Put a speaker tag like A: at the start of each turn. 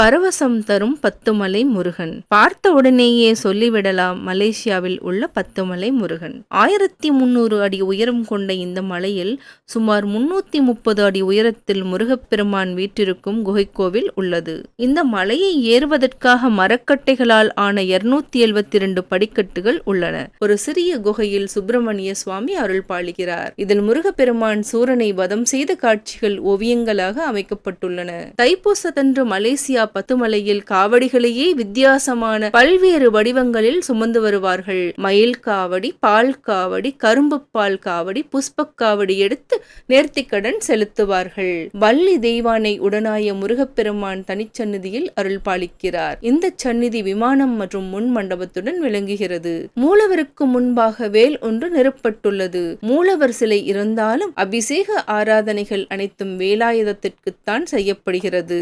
A: பரவசம் தரும் பத்துமலை முருகன். பார்த்த உடனேயே சொல்லிவிடலாம் மலேசியாவில் உள்ள பத்துமலை முருகன். ஆயிரத்தி முன்னூறு அடி உயரம் கொண்ட இந்த மலையில் சுமார் முன்னூத்தி முப்பது அடி உயரத்தில் முருகப்பெருமான் வீற்றிருக்கும் குகைக்கோவில் உள்ளது. இந்த மலையை ஏறுவதற்காக மரக்கட்டைகளால் ஆன இருநூத்தி எழுபத்தி இரண்டு படிக்கட்டுகள் உள்ளன. ஒரு சிறிய குகையில் சுப்பிரமணிய சுவாமி அருள் பாலிக்கிறார். இதில் முருகப்பெருமான் சூரனை வதம் செய்த காட்சிகள் ஓவியங்களாக அமைக்கப்பட்டுள்ளன. தைப்பூசத்தன்று மலேசியா பத்துமலையில் காவடிகளையே வித்தியாசமான பல்வேறு வடிவங்களில் சுமந்து வருவார்கள். மயில் காவடி பால் காவடி கரும்பு பால் காவடி புஷ்பக்காவடி எடுத்து நேர்த்திக்கடன் செலுத்துவார்கள். வள்ளி தெய்வானை உடனாய முருகப்பெருமான் தனிச்சந்நிதியில் அருள் பாலிக்கிறார் இந்த சந்நிதி விமானம் மற்றும் முன் மண்டபத்துடன் விளங்குகிறது. மூலவருக்கு முன்பாக வேல் ஒன்று நிறுவப்பட்டுள்ளது மூலவர் சிலை இருந்தாலும் அபிஷேக ஆராதனைகள் அனைத்தும் வேலாயுதத்திற்குத்தான் செய்யப்படுகிறது.